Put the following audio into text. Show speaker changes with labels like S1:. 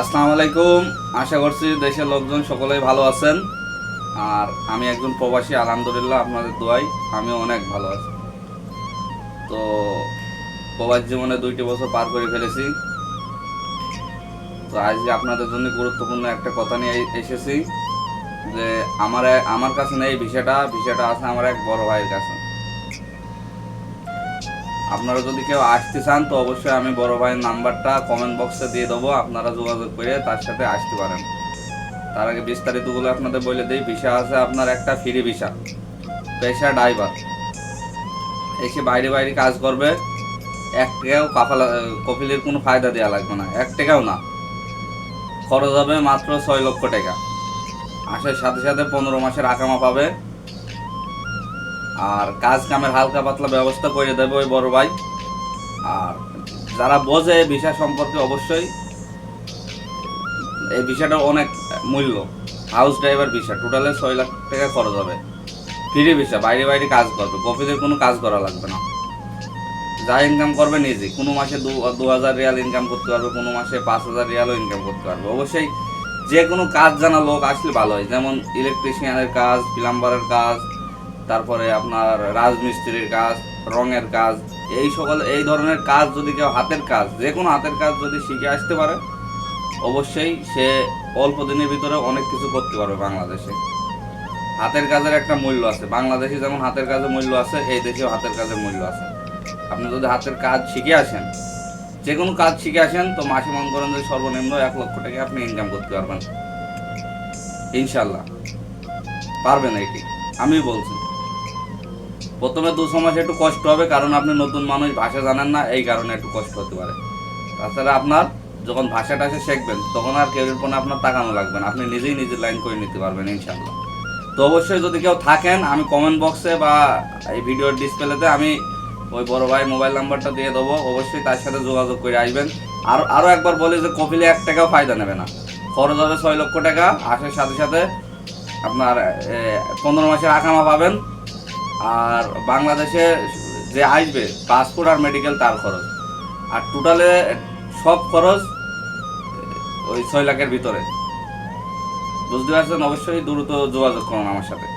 S1: আসসালামু আলাইকুম। আশা করছি দেশের লোকজন সকলেই ভালো আছেন। আর আমি একজন প্রবাসী, আলহামদুলিল্লাহ আপনাদের দোয়াই আমিও অনেক ভালো আছি। তো প্রবাস জীবনে দুইটি বছর পার করে ফেলেছি। তো আজকে আপনাদের জন্য গুরুত্বপূর্ণ একটা কথা নিয়ে এসেছি যে আমার আমার কাছে নেই ভিসাটা। ভিসাটা আছে আমার এক বড় ভাইয়ের কাছে। আপনারা যদি কেউ আসতে চান, তো অবশ্যই আমি বড় ভাইয়ের নাম্বারটা কমেন্ট বক্সে দিয়ে দেবো। আপনারা যোগাযোগ করে তার সাথে আসতে পারেন। তার আগে বিস্তারিতগুলো আপনাদের বলে দিই, ভিসা আছে আপনার একটা ফ্রি ভিসা, পেশা ড্রাইভার এসে বাইরে বাইরে কাজ করবে, এক টাকাও কাফালা কপিলের কোনো ফায়দা দেওয়া লাগবে না, এক টাকাও না। খরচ হবে মাত্র ছয় লক্ষ টাকা। আসার সাথে সাথে পনেরো মাসের আকামা পাবে। আর কাজ কামের হালকা পাতলা ব্যবস্থা করে দেবে ওই বড় ভাই। আর যারা বোঝে ভিসা সম্পর্কে অবশ্যই, এই ভিসাটা অনেক মূল্য। হাউস ড্রাইভার ভিসা টোটালে ছয় লাখ টাকা খরচ হবে। ফ্রি ভিসা বাইরে বাইরে কাজ করবে। কপিদের কোনো কাজ করা লাগবে না। যা ইনকাম করবে নিজে। কোনো মাসে দু দু হাজার রিয়াল ইনকাম করতে পারবে, কোনো মাসে পাঁচ হাজার রিয়ালও ইনকাম করতে পারবে। অবশ্যই যে কোনো কাজ জানা লোক আসলে ভালো হয়। যেমন ইলেকট্রিশিয়ানের কাজ প্লাম্বারের কাজ তারপরে আপনার রাজমিস্ত্রির কাজ, রঙের কাজ, এই সকল, এই ধরনের কাজ যদি কেউ হাতের কাজ, যে কোনো হাতের কাজ যদি শিখে আসতে পারে, অবশ্যই সে অল্প দিনের ভিতরে অনেক কিছু করতে পারবে বাংলাদেশে। হাতের কাজের একটা মূল্য আছে। বাংলাদেশে যেমন হাতের কাজের মূল্য আছে, এই দেশেও হাতের কাজের মূল্য আছে। আপনি যদি হাতের কাজ শিখে আসেন, যে কোনো কাজ শিখে আসেন, তো মাসে মন করেন যে সর্বনিম্ন এক লক্ষ টাকা আপনি ইনকাম করতে পারবেন। ইনশাল্লাহ পারবেন এটি। আমি বলছি। প্রথমে দু মাস একটু কষ্ট হবে, কারণ আপনি নতুন মানুষ, ভাষা জানেন না, এই কারণে একটু কষ্ট হতে পারে। তাছাড়া আপনার যখন ভাষাটা এসে শিখবেন, তখন আর কেউ কোনো আপনার তাকানো লাগবে না, আপনি নিজেই নিজের লাইন করে নিতে পারবেন ইনশাল্লাহ তো অবশ্যই যদি কেউ থাকেন, আমি কমেন্ট বক্সে বা এই ভিডিওর ডিসপ্লেতে আমি ওই বড় ভাই মোবাইল নাম্বারটা দিয়ে দেবো, অবশ্যই তার সাথে যোগাযোগ করে আসবেন। আর আরও একবার বলি যে কপিলে এক টাকাও ফায়দা নেবে না। খরচ হবে ছয় লক্ষ টাকা, আসার সাথে সাথে আপনার পনেরো মাসের আকামা পাবেন। আর বাংলাদেশে যে আসবে পাসপোর্ট আর মেডিকেল তার খরচ। আর টোটালে সব খরচ ওই ছয় লাখের ভিতরে। বুঝতে পারছেন? অবশ্যই দ্রুত যোগাযোগ করুন আমার সাথে।